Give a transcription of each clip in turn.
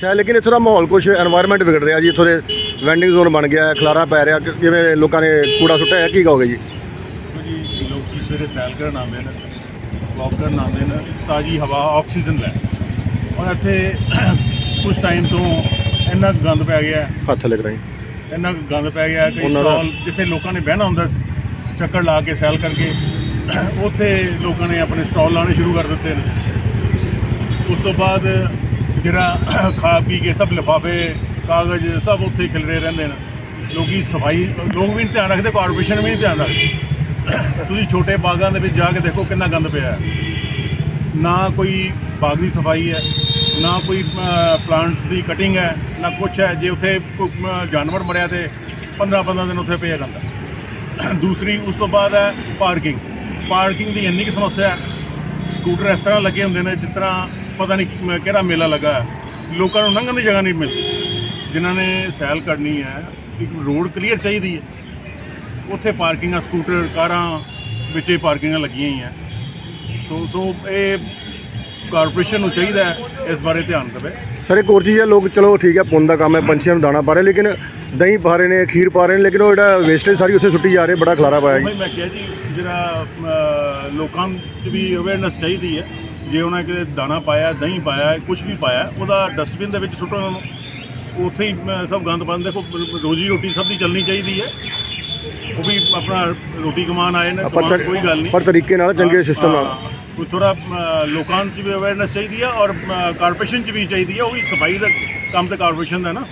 ਸ਼ਾਇਦ ਲੇਕਿਨ ਇੱਥੋਂ ਦਾ ਮਾਹੌਲ ਕੁਝ এনवायरमेंट ਵਿਗੜ ਰਿਹਾ ਜੀ ਇੱਥੋਂ ਦੇ ਵੈਂਡਿੰਗ ਜ਼ੋਨ ਬਣ ਗਿਆ ਹੈ ਖਲਾਰਾ ਪੈ ਰਿਹਾ ਜਿਵੇਂ ਲੋਕਾਂ ਨੇ ਕੂੜਾ ਸੁੱਟਿਆ ਹੈ ਕੀ ਕਹੋਗੇ ਜੀ? ਜੀ ਲੋਕੀ ਸਵੇਰੇ ਸੈਲ ਕਰਨ ਆਉਂਦੇ ਨੇ ਵਾਕ ਕਰਨ ਆਉਂਦੇ ਨੇ ਤਾਜ਼ੀ ਹਵਾ ਆਕਸੀਜਨ ਲੈ। ਔਰ ਇੱਥੇ ਕੁਝ ਟਾਈਮ ਤੋਂ ਇੰਨਾ ਗੰਦ ਪੈ ਗਿਆ। ਹੱਥ ਲੱਗ ਰਹੀ। ਇੰਨਾ ਕੁ ਗੰਦ ਪੈ ਗਿਆ ਕਈ ਸਟਾਲ ਜਿੱਥੇ ਲੋਕਾਂ ਨੇ ਬਹਿਣਾ ਹੁੰਦਾ ਸੀ, ਚੱਕਰ ਲਾ ਕੇ ਸੈਰ ਕਰਕੇ ਉੱਥੇ ਲੋਕਾਂ ਨੇ ਆਪਣੇ ਸਟਾਲ ਲਾਣੇ ਸ਼ੁਰੂ ਕਰ ਦਿੱਤੇ ਨੇ। ਉਸ ਤੋਂ ਬਾਅਦ ਜਿਹੜਾ ਖਾ ਪੀ ਕੇ ਸਭ ਲਿਫਾਫੇ ਕਾਗਜ਼ ਸਭ ਉੱਥੇ ਖਿਲਰੇ ਰਹਿੰਦੇ ਨੇ। ਲੋਕੀ ਸਫ਼ਾਈ ਲੋਕ ਵੀ ਨਹੀਂ ਧਿਆਨ ਰੱਖਦੇ ਕਾਰਪੋਰੇਸ਼ਨ ਵੀ ਨਹੀਂ ਧਿਆਨ ਰੱਖਦੇ। ਤੁਸੀਂ ਛੋਟੇ ਬਾਗਾਂ ਦੇ ਵਿੱਚ ਜਾ ਕੇ ਦੇਖੋ ਕਿੰਨਾ ਗੰਦ ਪਿਆ ਨਾ ਕੋਈ ਬਾਗ ਦੀ ਸਫ਼ਾਈ ਹੈ ਨਾ ਕੋਈ ਪਲਾਂਟਸ ਦੀ ਕਟਿੰਗ ਹੈ ਨਾ ਕੁਛ ਹੈ। ਜੇ ਉੱਥੇ ਕੋਈ, ਜਾਨਵਰ ਮਰਿਆ ਤੇ 15 15 ਦਿਨ ਉੱਥੇ ਪਿਆ ਰਹਿੰਦਾ ਦੂਸਰੀ ਉਸ ਤੋਂ ਬਾਅਦ ਹੈ ਪਾਰਕਿੰਗ ਪਾਰਕਿੰਗ ਦੀ ਇੰਨੀ ਕੁ ਸਮੱਸਿਆ ਹੈ। ਸਕੂਟਰ ਇਸ ਤਰ੍ਹਾਂ ਲੱਗੇ ਹੁੰਦੇ ਨੇ ਜਿਸ ਤਰ੍ਹਾਂ ਪਤਾ ਨਹੀਂ ਕਿਹੜਾ ਮੇਲਾ ਲੱਗਾ ਹੈ। ਲੋਕਾਂ ਨੂੰ ਲੰਘਣ ਦੀ ਜਗ੍ਹਾ ਨਹੀਂ ਮਿਲਦੀ। ਜਿਨ੍ਹਾਂ ਨੇ ਸੈਲ ਕਰਨੀ ਹੈ ਇੱਕ ਰੋਡ ਕਲੀਅਰ ਚਾਹੀਦੀ ਹੈ। ਉੱਥੇ ਪਾਰਕਿੰਗਾਂ ਸਕੂਟਰ ਕਾਰਾਂ ਵਿੱਚੇ ਪਾਰਕਿੰਗਾਂ ਲੱਗੀਆਂ ਹੀ ਹੈ ਤੋ ਸੋ ਇਹ ਕਾਰਪੋਰੇਸ਼ਨ ਨੂੰ ਚਾਹੀਦਾ ਹੈ ਇਸ ਬਾਰੇ ਧਿਆਨ ਦੇਵੇ। ਸਰ ਇੱਕ ਹੋਰ ਚੀਜ਼ ਹੈ ਲੋਕ ਚਲੋ ਠੀਕ ਹੈ ਪੁੰਨ ਦਾ ਕੰਮ ਹੈ ਪੰਛੀਆਂ ਨੂੰ ਦਾਣਾ ਪਾ ਰਹੇ ਲੇਕਿਨ ਦਹੀਂ ਪਾ ਰਹੇ ਨੇ ਖੀਰ ਪਾ ਰਹੇ ਨੇ ਲੇਕਿਨ ਉਹ ਜਿਹੜਾ ਵੇਸਟੇਜ ਸਾਰੀ ਉੱਥੇ ਸੁੱਟੀ ਜਾ ਰਹੀ ਹੈ ਬੜਾ ਖਲਾਰਾ ਪਾਇਆ ਜੀ। ਮੈਂ ਕਿਹਾ ਜੀ ਜਿਹੜਾ ਲੋਕਾਂ 'ਚ ਵੀ ਅਵੇਅਰਨੈਸ ਚਾਹੀਦੀ ਹੈ। ਜੇ ਉਹਨਾਂ ਕਿਤੇ ਦਾਣਾ ਪਾਇਆ ਦਹੀਂ ਪਾਇਆ ਕੁਝ ਵੀ ਪਾਇਆ ਉਹਦਾ ਡਸਟਬਿਨ ਦੇ ਵਿੱਚ ਸੁੱਟੋ ਉਹਨਾਂ। ਨੂੰ ਉੱਥੇ ਹੀ ਸਭ ਗੰਦ ਪਾਉਂਦੇ ਦੇਖੋ ਰੋਜੀ ਰੋਟੀ ਸਭ ਦੀ ਚੱਲਣੀ ਚਾਹੀਦੀ ਹੈ। ਉਹ ਵੀ ਆਪਣਾ ਰੋਟੀ ਕਮਾਉਣ ਆਏ ਨੇ ਕਮਾਉਣ ਕੋਈ ਗੱਲ ਨਹੀਂ। ਪਰ ਤਰੀਕੇ ਨਾਲ ਚੰਗੇ ਸਿਸਟਮ ਨਾਲ। ਕੋਈ ਥੋੜਾ ਲੋਕਾਂ 'ਚ ਵੀ ਅਵੇਅਰਨੈਸ ਚਾਹੀਦੀ ਹੈ ਔਰ ਕਾਰਪੋਰੇਸ਼ਨ 'ਚ ਵੀ ਚਾਹੀਦੀ ਹੈ ਉਹ ਵੀ ਸਫ਼ਾਈ ਦਾ ਕੰਮ ਤੇ ਕਾਰਪੋਰੇਸ਼ਨ ਦਾ ਨਾ।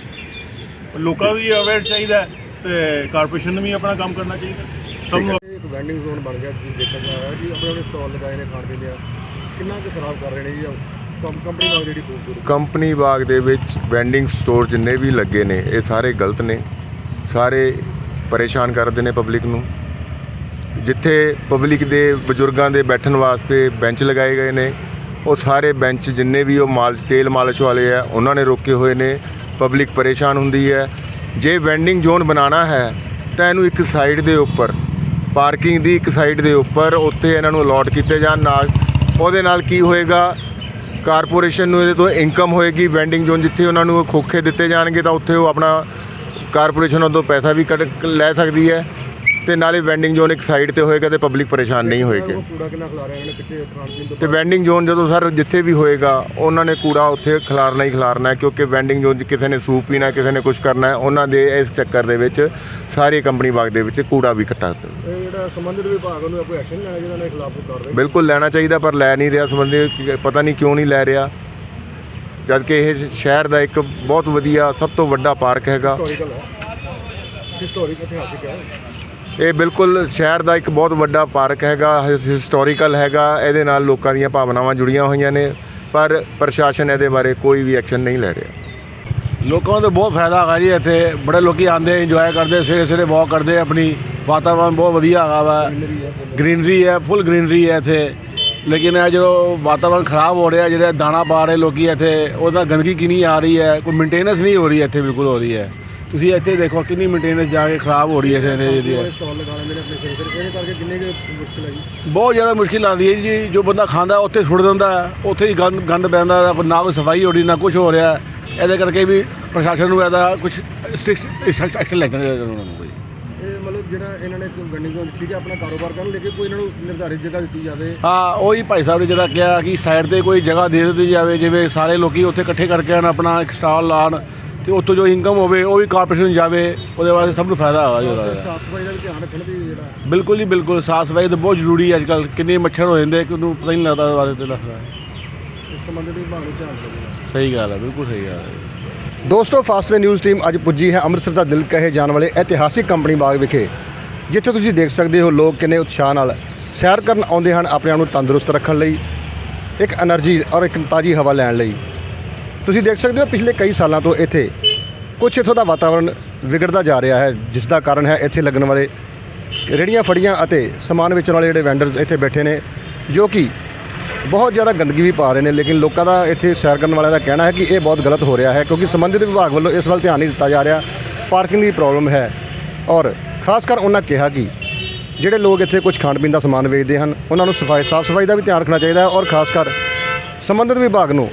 ਲੋਕਾਂ ਨੂੰ ਵੀ ਅਵੇਅਰ ਚਾਹੀਦਾ ਤੇ ਕਾਰਪੋਰੇਸ਼ਨ ਨੂੰ ਵੀ ਆਪਣਾ ਕੰਮ ਕਰਨਾ ਚਾਹੀਦਾ। ਸਭ ਨੂੰ ਇੱਕ ਵੈਂਡਿੰਗ ਜ਼ੋਨ ਬਣ ਗਿਆ ਤੁਸੀਂ ਦੇਖਣ ਜਾ ਰਿਹਾ ਜੀ ਆਪਣੇ ਆਪਣੇ ਸਟਾਲ ਲਗਾਏ ਨੇ ਖਾਣ ਪੀਣ ਦੇ ਕਿੰਨਾ ਕੁ ਖਰਾਬ ਕਰ ਰਹੇ ਨੇ ਜੀ? ਕੰਪਨੀ ਨਾਲ ਜਿਹੜੀ ਖੂਬਸੂਰਤ ਕੰਪਨੀ ਬਾਗ ਦੇ ਵਿੱਚ ਵੈਂਡਿੰਗ ਸਟੋਰ ਜਿੰਨੇ ਵੀ ਲੱਗੇ ਨੇ, ਇਹ ਸਾਰੇ ਗਲਤ ਨੇ। ਸਾਰੇ ਪਰੇਸ਼ਾਨ ਕਰਦੇ ਨੇ ਪਬਲਿਕ ਨੂੰ। ਜਿੱਥੇ ਪਬਲਿਕ ਦੇ ਬਜ਼ੁਰਗਾਂ ਦੇ ਬੈਠਣ ਵਾਸਤੇ ਬੈਂਚ ਲਗਾਏ ਗਏ ਨੇ, ਉਹ ਸਾਰੇ ਬੈਂਚ ਜਿੰਨੇ ਵੀ ਉਹ ਮਾਲਸ਼ ਤੇਲ ਮਾਲਿਸ਼ ਵਾਲੇ ਆ, ਉਹਨਾਂ ਨੇ ਰੋਕੇ ਹੋਏ ਨੇ। ਪਬਲਿਕ ਪਰੇਸ਼ਾਨ ਹੁੰਦੀ ਹੈ। ਜੇ ਵੈਂਡਿੰਗ ਜ਼ੋਨ ਬਣਾਉਣਾ ਹੈ, ਤਾਂ ਇਹਨੂੰ ਇੱਕ ਸਾਈਡ ਦੇ ਉੱਪਰ ਪਾਰਕਿੰਗ ਦੀ ਇੱਕ ਸਾਈਡ ਦੇ ਉੱਪਰ, ਉੱਥੇ ਇਹਨਾਂ ਨੂੰ ਅਲਾਟ ਕੀਤੇ ਜਾਣ, ਨਾਲ ਉਹਦੇ ਨਾਲ ਕੀ ਹੋਏਗਾ? ਕਾਰਪੋਰੇਸ਼ਨ ਨੂੰ ਇਹਦੇ ਤੋਂ ਇਨਕਮ ਹੋਏਗੀ ਵੈਂਡਿੰਗ ਜ਼ੋਨ ਜਿੱਥੇ ਉਹਨਾਂ ਨੂੰ ਖੋਖੇ ਦਿੱਤੇ ਜਾਣਗੇ ਤਾਂ ਉੱਥੇ ਉਹ ਆਪਣਾ ਕਾਰਪੋਰੇਸ਼ਨ ਉਦੋਂ ਪੈਸਾ ਵੀ ਕੱਢ ਲੈ ਸਕਦੀ ਹੈ। ਤੇ ਨਾਲੇ ਵੈਂਡਿੰਗ ਜ਼ੋਨ ਇੱਕ ਸਾਈਡ ਤੇ ਹੋਏਗਾ ਤੇ ਪਬਲਿਕ ਪਰੇਸ਼ਾਨ ਨਹੀਂ ਹੋਏਗੀ। ਕੂੜਾ ਕਿੰਨਾ ਖਿਲਾ ਰਹੇ ਨੇ ਪਿੱਛੇ ਖਾਣ ਪੀਣ ਤੋਂ ਤੇ ਵੈਂਡਿੰਗ ਜ਼ੋਨ ਜਦੋਂ ਸਰ ਜਿੱਥੇ ਵੀ ਹੋਏਗਾ ਉਹਨਾਂ ਨੇ ਕੂੜਾ ਉੱਥੇ ਖਿਲਾਰਨਾ ਹੀ ਖਿਲਾਰਨਾ ਹੈ ਕਿਉਂਕਿ ਵੈਂਡਿੰਗ ਜ਼ੋਨ 'ਚ ਕਿਸੇ ਨੇ ਸੂਪ ਪੀਣਾ ਕਿਸੇ ਨੇ ਕੁਝ ਕਰਨਾ ਹੈ ਉਹਨਾਂ ਦੇ ਇਸ ਚੱਕਰ ਦੇ ਵਿੱਚ ਸਾਰੀ ਕੰਪਨੀ ਬਾਗ ਦੇ ਵਿੱਚ ਕੂੜਾ ਵੀ ਇਕੱਠਾ ਇਹ ਜਿਹੜਾ ਸੰਬੰਧਿਤ ਵਿਭਾਗ ਨੂੰ ਕੋਈ ਐਕਸ਼ਨ ਲੈਣਾ ਜਿਹਨਾਂ ਨੇ ਖਿਲਾਫ ਕਾਰਵਾਈ ਬਿਲਕੁਲ ਲੈਣਾ ਚਾਹੀਦਾ ਪਰ ਲੈ ਨਹੀਂ ਰਿਹਾ ਸੰਬੰਧੀ ਪਤਾ ਨਹੀਂ ਕਿਉਂ ਨਹੀਂ ਲੈ ਰਿਹਾ। ਜਦ ਕਿ ਇਹ ਸ਼ਹਿਰ ਦਾ ਇੱਕ ਬਹੁਤ ਵਧੀਆ ਸਭ ਤੋਂ ਵੱਡਾ ਪਾਰਕ ਹੈਗਾ। ਹਿਸਟੋਰੀਕਲ ਹੈ। ਹਿਸਟੋਰਿਕ ਇਤਿਹਾਸਿਕ ਹੈ। ਇਹ ਬਿਲਕੁਲ ਸ਼ਹਿਰ ਦਾ ਇੱਕ ਬਹੁਤ ਵੱਡਾ ਪਾਰਕ ਹੈਗਾ ਹਿਸਟੋਰੀਕਲ ਹੈਗਾ, ਇਹਦੇ ਨਾਲ ਲੋਕਾਂ ਦੀਆਂ ਭਾਵਨਾਵਾਂ ਜੁੜੀਆਂ ਹੋਈਆਂ ਨੇ, ਪਰ ਪ੍ਰਸ਼ਾਸਨ ਇਹਦੇ ਬਾਰੇ ਕੋਈ ਵੀ ਐਕਸ਼ਨ ਨਹੀਂ ਲੈ ਰਿਹਾ। ਲੋਕਾਂ ਨੂੰ ਤਾਂ ਬਹੁਤ ਫਾਇਦਾ ਹੈਗਾ ਜੀ ਇੱਥੇ, ਬੜੇ ਲੋਕੀ ਆਉਂਦੇ ਇੰਜੋਏ ਕਰਦੇ ਸਵੇਰੇ ਸਵੇਰੇ ਵਾਕ ਕਰਦੇ, ਆਪਣੀ ਵਾਤਾਵਰਨ ਬਹੁਤ ਵਧੀਆ ਹੈਗਾ ਵਾ। ਗ੍ਰੀਨਰੀ ਹੈ ਫੁੱਲ ਗ੍ਰੀਨਰੀ ਹੈ ਇੱਥੇ। ਲੇਕਿਨ ਇਹ ਜਦੋਂ ਵਾਤਾਵਰਨ ਖਰਾਬ ਹੋ ਰਿਹਾ, ਜਿਹੜਾ ਦਾਣਾ ਪਾ ਰਹੇ ਲੋਕੀ ਇੱਥੇ, ਉਹਦਾ ਗੰਦਗੀ ਕਿੰਨੀ ਆ ਰਹੀ ਹੈ, ਕੋਈ ਮੇਨਟੇਨੈਂਸ ਨਹੀਂ ਹੋ ਰਹੀ ਇੱਥੇ, ਬਿਲਕੁਲ ਹੋ ਰਹੀ ਹੈ। ਤੁਸੀਂ ਇੱਥੇ ਦੇਖੋ ਕਿੰਨੀ ਮੇਨਟੇਨੈਂਸ ਜਾ ਕੇ ਖਰਾਬ ਹੋ ਰਹੀ ਹੈ ਇੱਥੇ ਦੀ ਸਟਾਲ ਲਗਾ ਲੈਂਦੇ ਨੇ ਆਪਣੇ ਸਿਰ ਸਿਰ ਇਹਦੇ ਕਰਕੇ ਕਿੰਨੇ ਕੁ ਮੁਸ਼ਕਿਲ ਹੈ ਜੀ? ਬਹੁਤ ਜ਼ਿਆਦਾ ਮੁਸ਼ਕਿਲ ਆਉਂਦੀ ਹੈ ਜੀ। ਜੋ ਬੰਦਾ ਖਾਂਦਾ ਉੱਥੇ ਸੁੱਟ ਦਿੰਦਾ ਉੱਥੇ ਹੀ ਗੰਦ ਗੰਦ ਪੈਂਦਾ ਨਾ ਕੋਈ ਸਫ਼ਾਈ ਹੋ ਰਹੀ ਨਾ ਕੁਝ ਹੋ ਰਿਹਾ। ਇਹਦੇ ਕਰਕੇ ਵੀ ਪ੍ਰਸ਼ਾਸਨ ਨੂੰ ਇਹਦਾ ਕੁਝ ਸਟ੍ਰਿਕਟ ਐਕਸ਼ਨ ਲੈਣਾ ਚਾਹੀਦਾ ਉਹਨਾਂ ਨੂੰ ਕੋਈ। ਇਹ ਮਤਲਬ ਜਿਹੜਾ ਇਹਨਾਂ ਨੇ ਦਿੱਤੀ ਆਪਣਾ ਕਾਰੋਬਾਰ ਕਰਨ ਲੇਕਿਨ ਕੋਈ ਇਹਨਾਂ ਨੂੰ ਨਿਰਧਾਰਿਤ ਜਗ੍ਹਾ ਦਿੱਤੀ ਜਾਵੇ? ਹਾਂ ਉਹੀ ਭਾਈ ਸਾਹਿਬ ਨੇ ਜਿਹੜਾ ਕਿਹਾ ਕਿ ਸਾਈਡ ਤੇ ਕੋਈ ਜਗ੍ਹਾ ਦੇ ਦਿੱਤੀ ਜਾਵੇ ਜਿਵੇਂ ਸਾਰੇ ਲੋਕੀ ਉੱਥੇ ਇਕੱਠੇ ਕਰਕੇ ਆਪਣਾ ਇੱਕ ਸਟਾਲ ਲਾਣ ਤੇ ਉੱਥੋਂ ਜੋ ਇਨਕਮ ਹੋਵੇ ਉਹ ਵੀ ਕਾਰਪੋਰੇਸ਼ਨ ਨੂੰ ਜਾਵੇ ਉਹਦੇ ਵਾਸਤੇ ਸਭ ਨੂੰ ਫਾਇਦਾ ਹੋਗਾ ਜੀ ਸਾਫ਼ ਸਫ਼ਾਈ ਦਾ ਧਿਆਨ ਰੱਖਣਾ ਵੀ ਜਿਹੜਾ ਬਿਲਕੁਲ ਜੀ ਬਿਲਕੁਲ। ਸਾਫ਼ ਸਫ਼ਾਈ ਤਾਂ ਬਹੁਤ ਜ਼ਰੂਰੀ ਹੈ ਅੱਜ ਕੱਲ ਕਿੰਨੇ ਮੱਛਰ ਹੋ ਜਾਂਦੇ ਕਿ ਉਹਨੂੰ ਪਤਾ ਹੀ ਨਹੀਂ ਲੱਗਦਾ ਉਹਦੇ ਤੇ ਲੱਗਦਾ ਇਸ ਸਹੀ ਗੱਲ ਹੈ ਬਿਲਕੁਲ ਸਹੀ ਗੱਲ ਹੈ। ਦੋਸਤੋ ਫਾਸਟਵੇ ਨਿਊਜ਼ ਟੀਮ ਅੱਜ ਪੁੱਜੀ ਹੈ ਅੰਮ੍ਰਿਤਸਰ ਦਾ ਦਿਲ ਕਹੇ ਜਾਣ ਵਾਲੇ ਇਤਿਹਾਸਿਕ ਕੰਪਨੀ ਬਾਗ ਵਿਖੇ। ਜਿੱਥੇ ਤੁਸੀਂ ਦੇਖ ਸਕਦੇ ਹੋ ਲੋਕ ਕਿੰਨੇ ਉਤਸ਼ਾਹ ਨਾਲ ਸੈਰ ਕਰਨ ਆਉਂਦੇ ਹਨ ਆਪਣੇ ਆਪ ਨੂੰ ਤੰਦਰੁਸਤ ਰੱਖਣ ਲਈ ਇੱਕ એનર્ਜੀ ਔਰ ਇੱਕ ਤਾਜ਼ੀ ਹਵਾ ਲੈਣ ਲਈ। ਤੁਸੀਂ ਦੇਖ ਸਕਦੇ ਹੋ ਪਿਛਲੇ ਕਈ ਸਾਲਾਂ ਤੋਂ ਇੱਥੇ ਕੁਝ ਇੱਥੋਂ ਦਾ ਵਾਤਾਵਰਣ ਵਿਗੜਦਾ ਜਾ ਰਿਹਾ ਹੈ, ਜਿਸ ਦਾ ਕਾਰਨ ਹੈ ਇੱਥੇ ਲੱਗਣ ਵਾਲੇ ਰੇੜੀਆਂ ਫੜੀਆਂ ਅਤੇ ਸਮਾਨ ਵੇਚਣ ਵਾਲੇ ਜਿਹੜੇ ਵੈਂਡਰਸ ਇੱਥੇ ਬੈਠੇ ਨੇ, ਜੋ ਕਿ ਬਹੁਤ ਜ਼ਿਆਦਾ ਗੰਦਗੀ ਵੀ ਪਾ ਰਹੇ ਨੇ, ਲੇਕਿਨ ਲੋਕਾਂ ਦਾ ਇੱਥੇ ਸੈਰ ਕਰਨ ਵਾਲਿਆਂ ਦਾ ਕਹਿਣਾ ਹੈ ਕਿ ਇਹ ਬਹੁਤ ਗਲਤ ਹੋ ਰਿਹਾ ਹੈ, ਕਿਉਂਕਿ ਸੰਬੰਧਿਤ ਵਿਭਾਗ ਵੱਲੋਂ ਇਸ ਵੱਲ ਧਿਆਨ ਨਹੀਂ ਦਿੱਤਾ ਜਾ ਰਿਹਾ ਪਾਰਕਿੰਗ ਦੀ ਪ੍ਰੋਬਲਮ ਹੈ ਔਰ ਖਾਸ ਕਰ ਉਹਨਾਂ ਕਿਹਾ ਕਿ ਜਿਹੜੇ ਲੋਕ ਇੱਥੇ ਕੁਝ ਖਾਣ ਪੀਣ ਦਾ ਸਮਾਨ ਵੇਚਦੇ ਹਨ, ਉਹਨਾਂ ਨੂੰ ਸਫ਼ਾਈ, ਸਾਫ਼ ਸਫ਼ਾਈ ਦਾ ਵੀ ਧਿਆਨ ਰੱਖਣਾ ਚਾਹੀਦਾ ਹੈ ਔਰ ਖਾਸ ਕਰ ਸੰਬੰਧਿਤ ਵਿਭਾਗ ਨੂੰ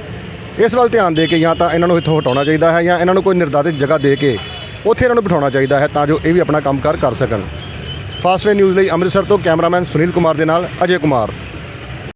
ਇਸ ਵੱਲ ਧਿਆਨ ਦੇ ਕੇ ਜਾਂ ਤਾਂ ਇਹਨਾਂ ਨੂੰ ਇੱਥੋਂ ਹਟਾਉਣਾ ਚਾਹੀਦਾ ਹੈ ਜਾਂ ਇਹਨਾਂ ਨੂੰ ਕੋਈ ਨਿਰਧਾਰਿਤ ਜਗ੍ਹਾ ਦੇ ਕੇ ਉੱਥੇ ਇਹਨਾਂ ਨੂੰ ਬਿਠਾਉਣਾ ਚਾਹੀਦਾ ਹੈ ਤਾਂ ਜੋ ਇਹ ਵੀ ਆਪਣਾ ਕੰਮਕਾਰ ਕਰ ਸਕਣ। ਫਾਸਟਵੇ ਨਿਊਜ਼ ਲਈ ਅੰਮ੍ਰਿਤਸਰ ਤੋਂ ਕੈਮਰਾਮੈਨ ਸੁਨੀਲ ਕੁਮਾਰ ਦੇ ਨਾਲ ਅਜੇ ਕੁਮਾਰ।